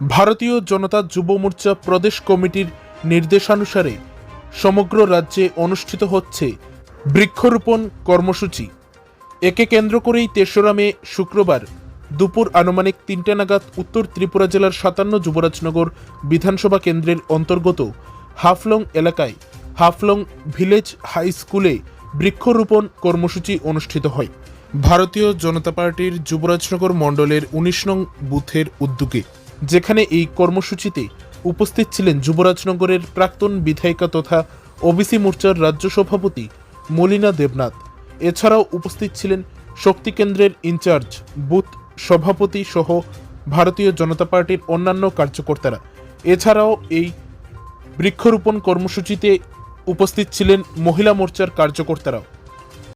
ভারতীয় জনতা যুব মোর্চা প্রদেশ কমিটির নির্দেশানুসারে সমগ্র রাজ্যে অনুষ্ঠিত হচ্ছে বৃক্ষরোপণ কর্মসূচি। একে কেন্দ্র করেই তেসরা মে শুক্রবার দুপুর আনুমানিক তিনটে নাগাদ উত্তর ত্রিপুরা জেলার সাতান্ন যুবরাজনগর বিধানসভা কেন্দ্রের অন্তর্গত হাফলং এলাকায় হাফলং ভিলেজ হাই স্কুলে বৃক্ষরোপণ কর্মসূচি অনুষ্ঠিত হয়। ভারতীয় জনতা পার্টির যুবরাজনগর মণ্ডলের উনিশ নং বুথের উদ্যোগে যেখানে এই কর্মসূচিতে উপস্থিত ছিলেন যুবরাজনগরের প্রাক্তন বিধায়িকা তথা ওবিসি মোর্চার রাজ্য সভাপতি মলিনা দেবনাথ। এছাড়াও উপস্থিত ছিলেন শক্তি কেন্দ্রের ইনচার্জ, বুথ সভাপতি সহ ভারতীয় জনতা পার্টির অন্যান্য কার্যকর্তারা। এছাড়াও এই বৃক্ষরোপণ কর্মসূচিতে উপস্থিত ছিলেন মহিলা মোর্চার কার্যকর্তারাও।